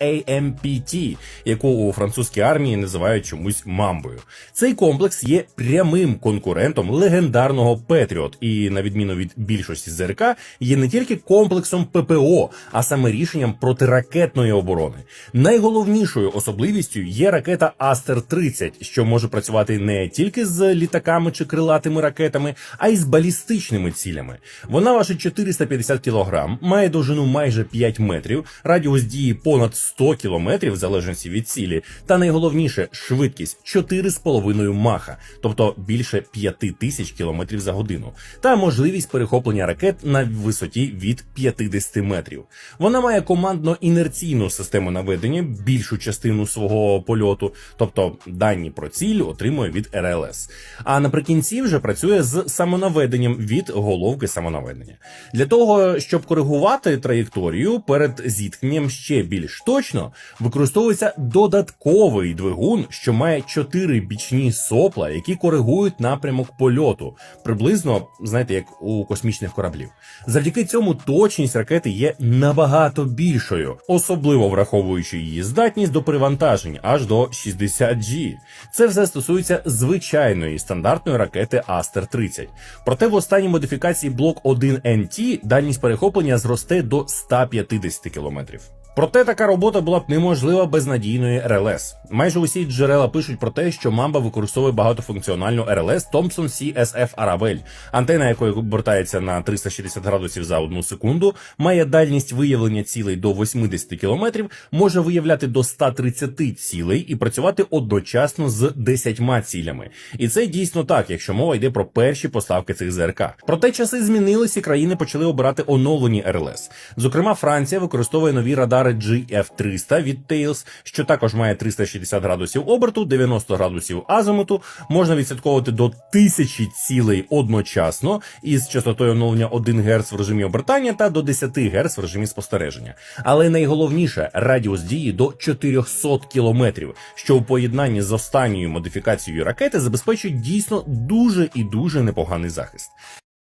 AMPT, яку у французькій армії називають чомусь мамбою. Цей комплекс є прямим конкурентом легендарного Петріот, і на відміну від більшості ЗРК, є не тільки комплексом ППО, а саме рішенням протиракетної оборони. Найголовнішою особливістю є ракета Астер 30 що може працювати не тільки з літаками чи крилатими ракетами, а й з балістичними цілями. Вона важить 450 кг, має довжину майже 5 метрів, радіус дії понад 100 км в залежності від цілі, та найголовніше швидкість 4,5 маха, тобто більше 5 тисяч км за годину, та можливість перехоплення ракет на висоті від 50 метрів. Вона має командно-інерційну систему наведення більшу частину свого польоту, тобто дані про ціль отримує від РЛС. А наприкінці вже працює з самонаведенням від головки самонаведення. Для того, щоб коригувати траєкторію перед зіткненням ще більш точно, використовується додатковий двигун, що має чотири бічні сопла, які коригують напрямок польоту, приблизно знаєте, як у космічних кораблів. Завдяки цьому точність ракети є набагато більшою, особливо враховуючи її здатність до перевантажень аж до 60G. Це все стосується звичайної стандартної ракети Астер 30 Проте в останній модифікації блок 1 NT дальність перехоплення зросте до 150 кілометрів. Проте така робота була б неможлива без надійної РЛС. Майже усі джерела пишуть про те, що Мамба використовує багатофункціональну РЛС Thompson CSF Aravel, антена якої обертається на 360 градусів за одну секунду, має дальність виявлення цілей до 80 км, може виявляти до 130 цілей і працювати одночасно з 10 цілями. І це дійсно так, якщо мова йде про перші поставки цих ЗРК. Проте часи змінилися, і країни почали обирати оновлені РЛС. Зокрема, Франція використовує нові радари GF300 від Tails, що також має 360 градусів оберту, 90 градусів азимуту, можна відслідковувати до 1000 цілей одночасно із частотою оновлення 1 Гц в режимі обертання та до 10 Гц в режимі спостереження. Але найголовніше радіус дії до 400 кілометрів, що у поєднанні з останньою модифікацією ракети забезпечує дійсно дуже і дуже непоганий захист.